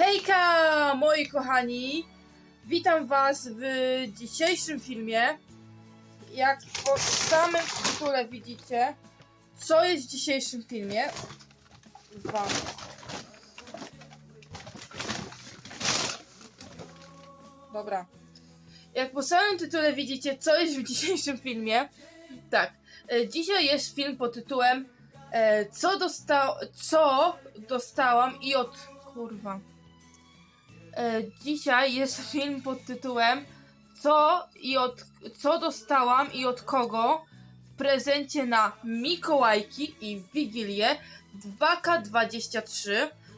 Hejka, moi kochani! Witam Was w dzisiejszym filmie. Jak po samym tytule widzicie, co jest w dzisiejszym filmie? Wam. Dobra. Jak po samym tytule widzicie, co jest w dzisiejszym filmie? Tak. e, Dzisiaj jest film pod tytułem e, co, dosta co dostałam i od. Kurwa. E, dzisiaj jest film pod tytułem Co i od. Co dostałam i od kogo w prezencie na Mikołajki i Wigilię 2K23.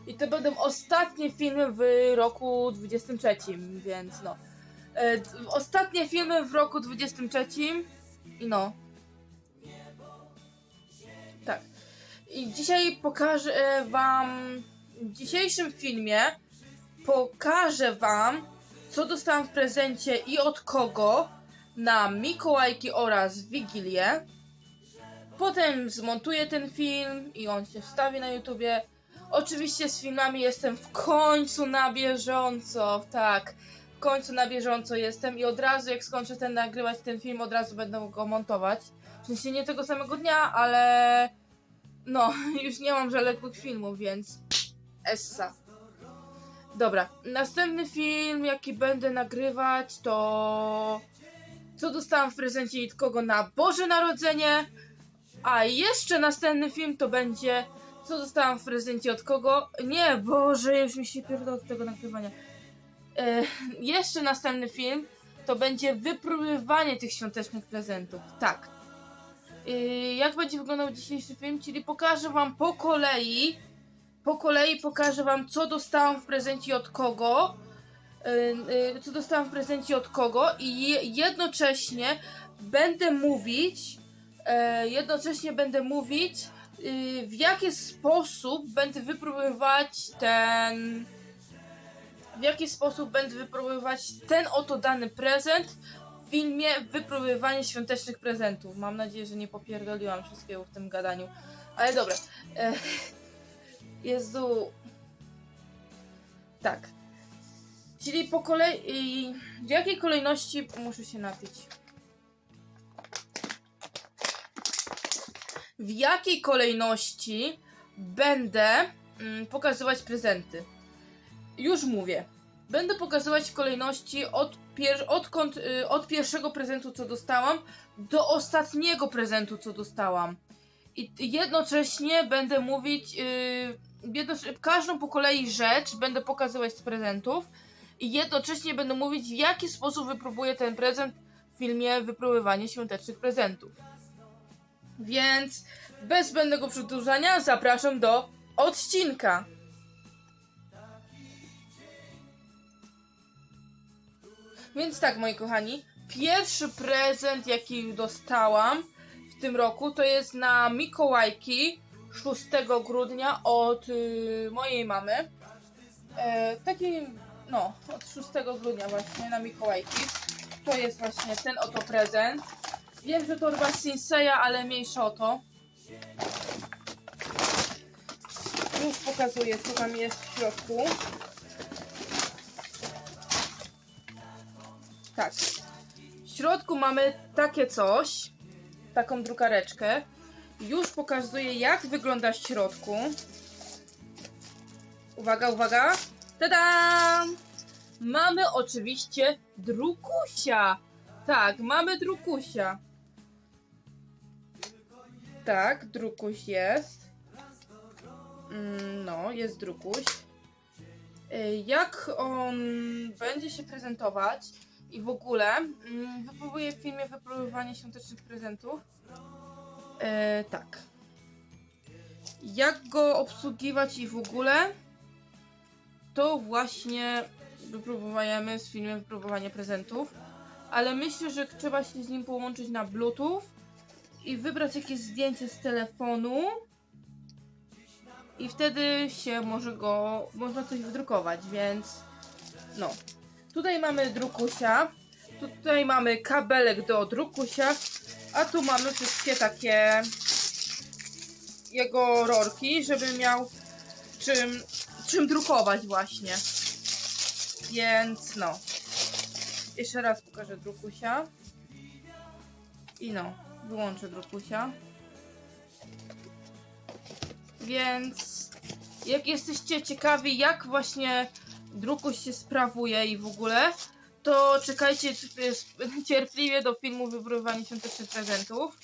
I to będą ostatnie filmy w roku 23, więc no. E, ostatnie filmy w roku 23 i no. Tak. I dzisiaj pokażę wam w dzisiejszym filmie pokażę wam co dostałam w prezencie i od kogo na Mikołajki oraz Wigilię. Potem zmontuję ten film i on się wstawi na YouTubie. Oczywiście z filmami jestem w końcu na bieżąco. Tak, w końcu na bieżąco jestem i od razu jak skończę ten nagrywać ten film, od razu będę go montować. W sensie nie tego samego dnia, ale no, już nie mam zaległych filmów, więc essa. Dobra, następny film, jaki będę nagrywać, to co dostałam w prezencie i kogo na Boże Narodzenie. A jeszcze następny film to będzie co dostałam w prezencie od kogo. Nie, Boże, już mi się pierdolę od tego nagrywania. E, jeszcze następny film to będzie wypróbowanie tych świątecznych prezentów. Tak. E, jak będzie wyglądał dzisiejszy film? Czyli pokażę wam po kolei po kolei pokażę wam, co dostałam w prezencie od kogo. Yy, yy, co dostałam w prezencie od kogo i je, jednocześnie będę mówić yy, jednocześnie będę mówić yy, w jaki sposób będę wypróbowywać ten w jaki sposób będę wypróbowywać ten oto dany prezent w filmie wypróbowywanie świątecznych prezentów. Mam nadzieję, że nie popierdoliłam wszystkiego w tym gadaniu. Ale dobra. Jezu. Tak. Czyli po kolei. W jakiej kolejności muszę się napić? W jakiej kolejności będę mm, pokazywać prezenty? Już mówię. Będę pokazywać w kolejności od, pier- odkąd, y, od pierwszego prezentu, co dostałam, do ostatniego prezentu, co dostałam. I jednocześnie będę mówić, yy, jednocześnie, każdą po kolei rzecz będę pokazywać z prezentów i jednocześnie będę mówić, w jaki sposób wypróbuję ten prezent w filmie Wypróbowanie świątecznych prezentów. Więc bez zbędnego przedłużania zapraszam do odcinka. Więc tak, moi kochani, pierwszy prezent, jaki dostałam w tym roku, to jest na Mikołajki 6 grudnia od y, mojej mamy. E, taki, no, od 6 grudnia właśnie na Mikołajki. To jest właśnie ten oto prezent. Wiem, że to chyba Sinseya, ale mniejsza o to. Już pokazuję, co tam jest w środku. Tak. W środku mamy takie coś. Taką drukareczkę. Już pokazuję, jak wygląda w środku. Uwaga, uwaga. Tada! Mamy oczywiście drukusia. Tak, mamy drukusia. Tak, drukuś jest. Mm, No, jest drukuś. Y, Jak on będzie się prezentować i w ogóle mm, wypróbuję w filmie wypróbowanie świątecznych prezentów. E, tak. Jak go obsługiwać i w ogóle, to właśnie wypróbujemy z filmem wypróbowanie prezentów. Ale myślę, że trzeba się z nim połączyć na Bluetooth i wybrać jakieś zdjęcie z telefonu. I wtedy się może go, można coś wydrukować, więc no. Tutaj mamy drukusia, tutaj mamy kabelek do drukusia, a tu mamy wszystkie takie jego rorki, żeby miał czym czym drukować właśnie. Więc no. Jeszcze raz pokażę drukusia. I no, wyłączę drukusia. Więc jak jesteście ciekawi, jak właśnie drukuś się sprawuje i w ogóle, to czekajcie c- cierpliwie do filmu Wypróbowanie świątecznych prezentów.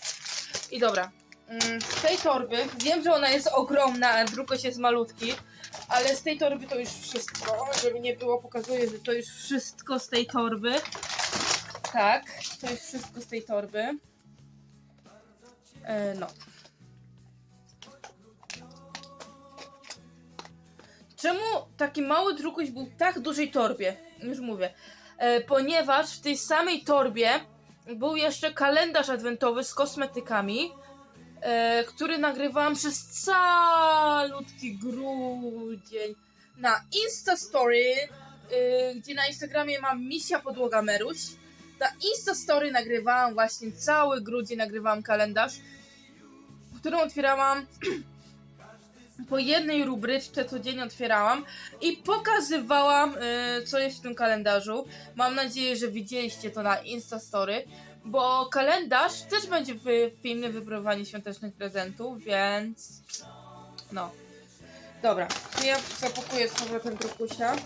I dobra, mm, z tej torby, wiem, że ona jest ogromna, a drukoś jest malutki, ale z tej torby to już wszystko, żeby nie było, pokazuję, że to już wszystko z tej torby. Tak, to jest wszystko z tej torby. E, no. Czemu taki mały drukuś był w tak dużej torbie? Już mówię. E, ponieważ w tej samej torbie był jeszcze kalendarz adwentowy z kosmetykami, e, który nagrywałam przez calutki grudzień na Insta Story, e, gdzie na Instagramie mam Misia Podłoga Meruś. Na Insta Story nagrywałam właśnie cały grudzień, nagrywałam kalendarz, którą otwierałam po jednej rubryczce codziennie otwierałam i pokazywałam, y, co jest w tym kalendarzu. Mam nadzieję, że widzieliście to na Instastory, bo kalendarz też będzie w filmie Wypróbowanie świątecznych prezentów, więc no. Dobra, ja zapakuję z powrotem drukusia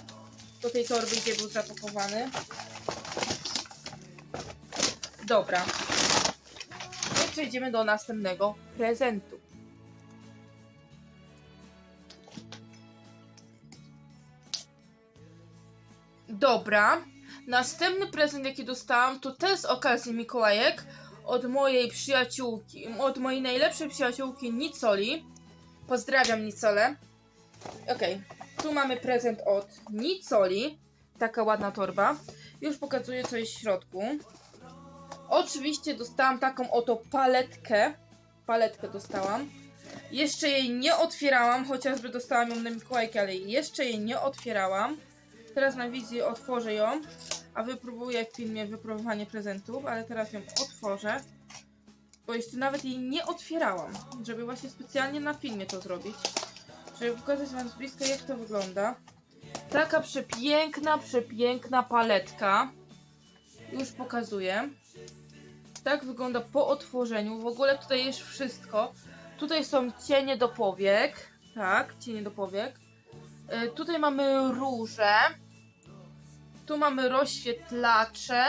do tej torby, gdzie był zapakowany. Dobra. I przejdziemy do następnego prezentu. Dobra. Następny prezent, jaki dostałam, to też z okazji Mikołajek od mojej przyjaciółki, od mojej najlepszej przyjaciółki Nicoli. Pozdrawiam Nicolę. Okej, tu mamy prezent od Nicoli. Taka ładna torba. Już pokazuję, co jest w środku. Oczywiście dostałam taką oto paletkę. Paletkę dostałam. Jeszcze jej nie otwierałam, chociażby dostałam ją na Mikołajki, ale jeszcze jej nie otwierałam. Teraz na wizji otworzę ją, a wypróbuję w filmie wypróbowanie prezentów, ale teraz ją otworzę, bo jeszcze nawet jej nie otwierałam, żeby właśnie specjalnie na filmie to zrobić, żeby pokazać wam z bliska jak to wygląda. Taka przepiękna, przepiękna paletka. Już pokazuję. Tak wygląda po otworzeniu. W ogóle tutaj jest wszystko. Tutaj są cienie do powiek. Tak, cienie do powiek. Y, Tutaj mamy róże. Tu mamy rozświetlacze.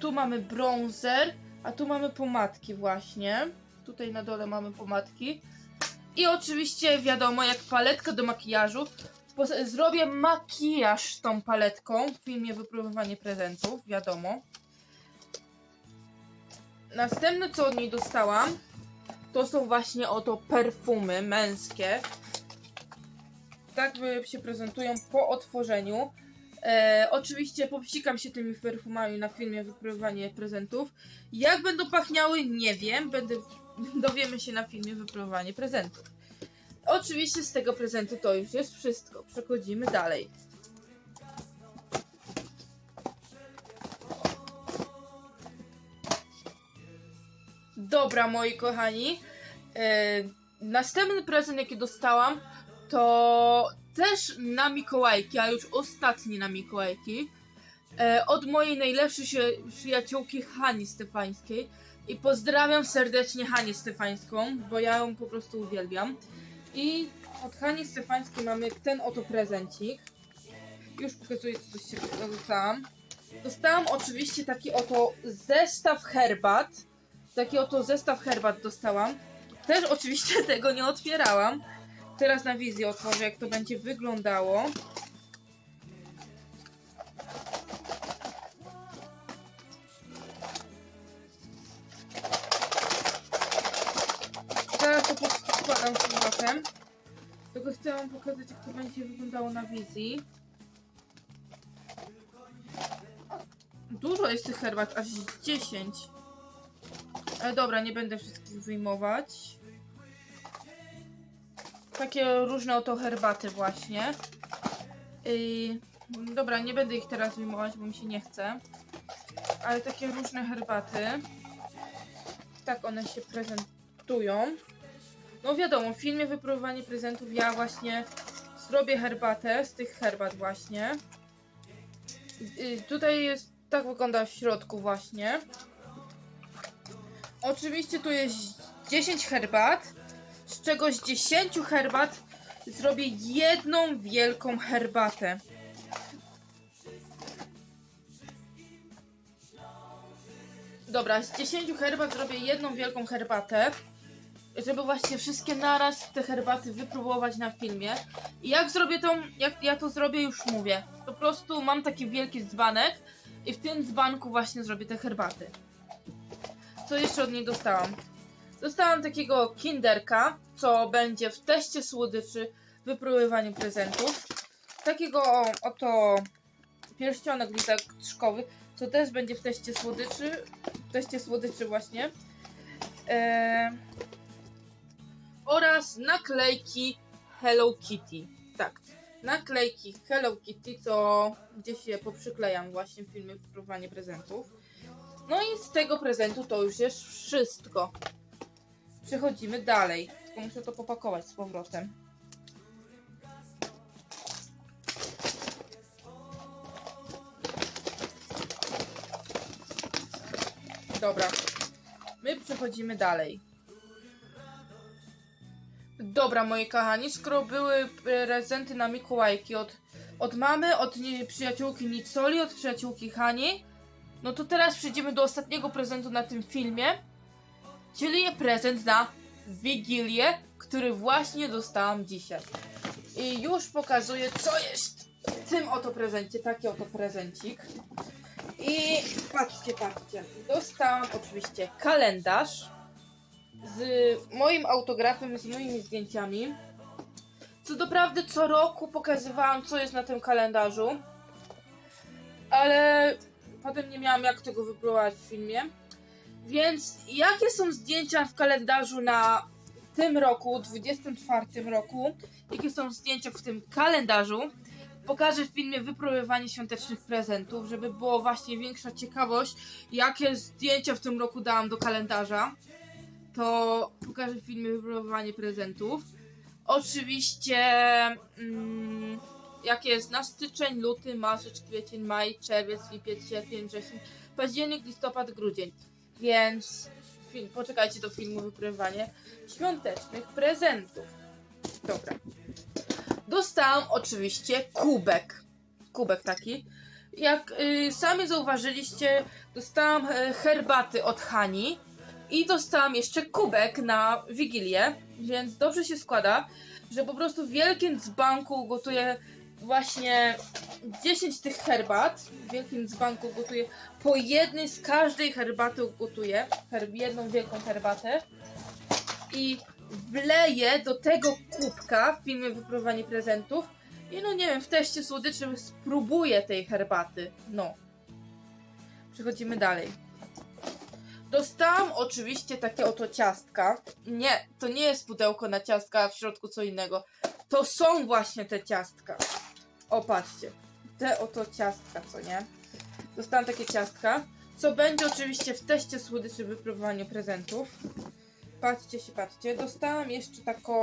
Tu mamy bronzer. A tu mamy pomadki właśnie. Tutaj na dole mamy pomadki. I oczywiście wiadomo, jak paletka do makijażu. Zrobię makijaż tą paletką w filmie Wypróbowanie prezentów, wiadomo. Następne co od niej dostałam, to są właśnie oto perfumy męskie tak się prezentują po otworzeniu. E, oczywiście popsikam się tymi perfumami na filmie wypróbowanie prezentów. Jak będą pachniały, nie wiem. Będę, dowiemy się na filmie wypróbowanie prezentów. Oczywiście z tego prezentu to już jest wszystko. Przechodzimy dalej. Dobra, moi kochani. E, następny prezent, jaki dostałam, to też na Mikołajki, a już ostatni na Mikołajki, e, od mojej najlepszej się przyjaciółki Hani Stefańskiej. I pozdrawiam serdecznie Hanię Stefańską, bo ja ją po prostu uwielbiam. I od Hani Stefańskiej mamy ten oto prezencik. Już pokazuję, co siebie dostałam. Dostałam oczywiście taki oto zestaw herbat. Taki oto zestaw herbat dostałam. Też oczywiście tego nie otwierałam. Teraz na wizji otworzę, jak to będzie wyglądało. Teraz to podkładam z. Tylko chcę wam pokazać, jak to będzie wyglądało na wizji. Dużo jest tych herbat, aż 10. Ale dobra, nie będę wszystkich wyjmować takie różne oto herbaty właśnie. Yy, dobra, nie będę ich teraz wyjmować, bo mi się nie chce. Ale takie różne herbaty. Tak one się prezentują. No wiadomo, w filmie wypróbowanie prezentów ja właśnie zrobię herbatę z tych herbat właśnie. Y, Tutaj jest, tak wygląda w środku właśnie. Oczywiście tu jest 10 herbat, z czego z 10 herbat zrobię jedną wielką herbatę. Dobra, z 10 herbat zrobię jedną wielką herbatę, żeby właśnie wszystkie naraz te herbaty wypróbować na filmie. I jak zrobię tą, jak ja to zrobię, już mówię. Po prostu mam taki wielki dzbanek i w tym dzbanku właśnie zrobię te herbaty. Co jeszcze od niej dostałam? Dostałam takiego kinderka, co będzie w teście słodyczy wypróbywaniu prezentów. Takiego oto pierścionek lizaszkowy, co też będzie w teście słodyczy. W teście słodyczy właśnie. Eee, oraz naklejki Hello Kitty. Tak, naklejki Hello Kitty, co gdzieś je poprzyklejam właśnie w filmie wypróbowanie prezentów. No i z tego prezentu to już jest wszystko. Przechodzimy dalej. Tylko muszę to popakować z powrotem. Dobra. My przechodzimy dalej. Dobra, moi kochani, skoro były prezenty na Mikołajki od, od mamy, od przyjaciółki Nicoli, od przyjaciółki Hani, no to teraz przejdziemy do ostatniego prezentu na tym filmie, czyli prezent na Wigilię, który właśnie dostałam dzisiaj. I już pokazuję, co jest w tym oto prezencie, taki oto prezencik. I patrzcie, patrzcie, dostałam oczywiście kalendarz z moim autografem, z moimi zdjęciami. Co doprawdy co roku pokazywałam, co jest na tym kalendarzu. Ale potem nie miałam jak tego wypróbować w filmie. Więc jakie są zdjęcia w kalendarzu na tym roku, 24 roku? Jakie są zdjęcia w tym kalendarzu? Pokażę w filmie wypróbowanie świątecznych prezentów, żeby było właśnie większa ciekawość, jakie zdjęcia w tym roku dałam do kalendarza to pokażę w filmie wypróbowanie prezentów. Oczywiście, mm, jest na styczeń, luty, marzec, kwiecień, maj, czerwiec, lipiec, sierpień, wrzesień, październik, listopad, grudzień. Więc film, poczekajcie do filmu wypróbowanie świątecznych prezentów. Dobra. Dostałam oczywiście kubek. Kubek taki. Jak y, sami zauważyliście, dostałam e, herbaty od Hani i dostałam jeszcze kubek na Wigilię, więc dobrze się składa, że po prostu w wielkim dzbanku gotuję właśnie 10 tych herbat. W wielkim dzbanku gotuję po jednej z każdej herbaty gotuję. Her jedną wielką herbatę. I wleję do tego kubka w filmie wypróbowanie prezentów. I no nie wiem, w teście słodyczy spróbuję tej herbaty. No. Przechodzimy dalej. Dostałam oczywiście takie oto ciastka. Nie, to nie jest pudełko na ciastka, a w środku co innego. To są właśnie te ciastka. O, patrzcie. Te oto ciastka, co nie? Dostałam takie ciastka, co będzie oczywiście w teście słodyczy wypróbowaniu prezentów. Patrzcie się, patrzcie. Dostałam jeszcze taką...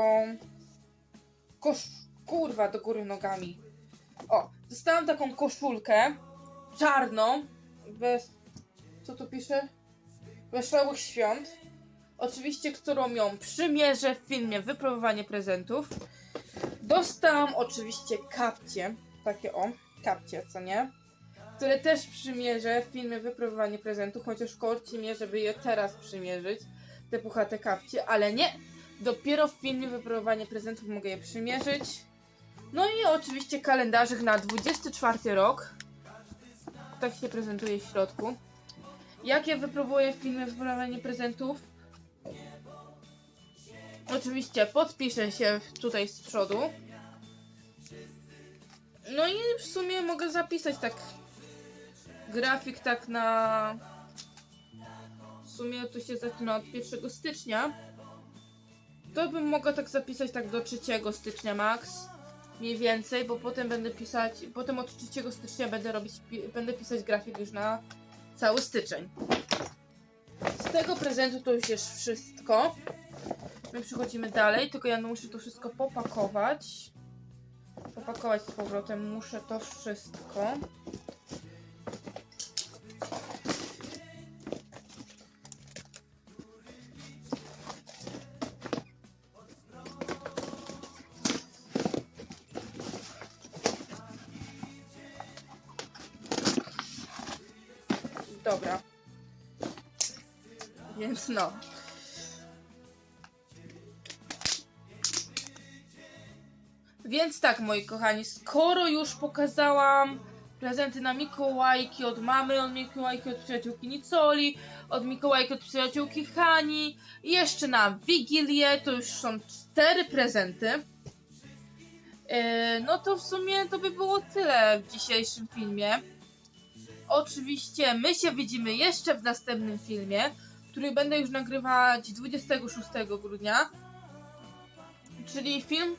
Kosz... Kurwa, do góry nogami. O, dostałam taką koszulkę czarną, bez... Co tu pisze? Wesołych Świąt. Oczywiście, którą ją przymierzę w filmie Wypróbowanie prezentów. Dostałam oczywiście kapcie, takie o, kapcie, co nie? Które też przymierzę w filmie Wypróbowanie prezentów, chociaż korci mnie, żeby je teraz przymierzyć, te puchate kapcie, ale nie! Dopiero w filmie Wypróbowanie prezentów mogę je przymierzyć. No i oczywiście kalendarzyk na 24 rok. Tak się prezentuje w środku. Jakie wypróbuję w filmie wypróbowanie prezentów? Oczywiście podpiszę się tutaj z przodu. No i w sumie mogę zapisać tak grafik tak na w sumie tu się zaczyna od 1 stycznia. To bym mogła tak zapisać tak do 3 stycznia max. Mniej więcej, bo potem będę pisać, potem od 3 stycznia będę robić, będę pisać grafik już na cały styczeń. Z tego prezentu to już jest wszystko. My przechodzimy dalej, tylko ja muszę to wszystko popakować. opakować z powrotem. Muszę to wszystko. Więc no. Więc tak, moi kochani, skoro już pokazałam prezenty na Mikołajki od mamy, od Mikołajki od przyjaciółki Nicoli, od Mikołajki od przyjaciółki Hani i jeszcze na Wigilię, to już są cztery prezenty. Yy, no to w sumie to by było tyle w dzisiejszym filmie. Oczywiście my się widzimy jeszcze w następnym filmie, który będę już nagrywać 26 grudnia. Czyli film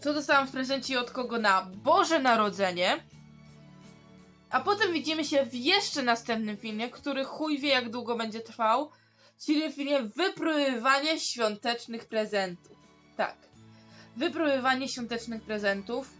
co dostałam w prezencie od kogo na Boże Narodzenie. A potem widzimy się w jeszcze następnym filmie, który chuj wie jak długo będzie trwał. Czyli filmie Wypróbowanie świątecznych prezentów. Tak. Wypróbowanie świątecznych prezentów.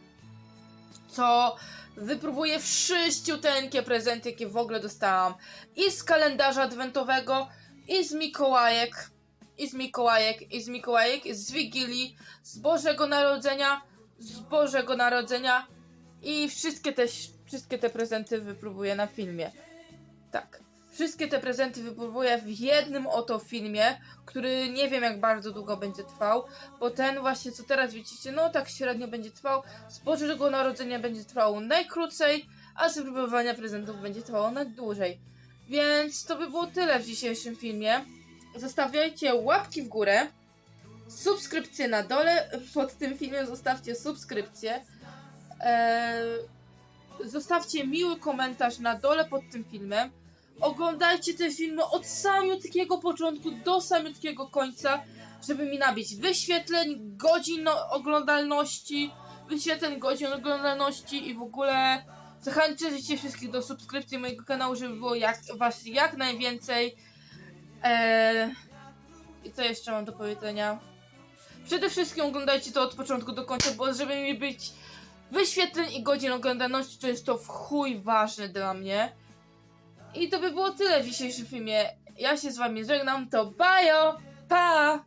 Co wypróbuję wszyściuteńkie prezenty, jakie w ogóle dostałam. I z kalendarza adwentowego, i z Mikołajek, i z Mikołajek, i z Mikołajek, z Wigilii, z Bożego Narodzenia, z Bożego Narodzenia i wszystkie te, wszystkie te prezenty wypróbuję na filmie. Tak. Wszystkie te prezenty wypróbuję w jednym oto filmie, który nie wiem jak bardzo długo będzie trwał, bo ten właśnie co teraz widzicie, no tak średnio będzie trwał. Z Bożego Narodzenia będzie trwał najkrócej, a z wypróbowania prezentów będzie trwało najdłużej. Więc to by było tyle w dzisiejszym filmie. Zostawiajcie łapki w górę, subskrypcję na dole. Pod tym filmem zostawcie subskrypcję. Eee, zostawcie miły komentarz na dole pod tym filmem. Oglądajcie te filmy od samiutkiego początku do samiutkiego końca, żeby mi nabić wyświetleń, godzin no- oglądalności, wyświetleń, godzin oglądalności i w ogóle zachęcajcie wszystkich do subskrypcji mojego kanału, żeby było jak, was jak najwięcej. Eee, I co jeszcze mam do powiedzenia? Przede wszystkim oglądajcie to od początku do końca, bo żeby mi być wyświetleń i godzin oglądalności, to jest to w chuj ważne dla mnie. I to by było tyle w dzisiejszym filmie. Ja się z wami żegnam, to bajo, pa!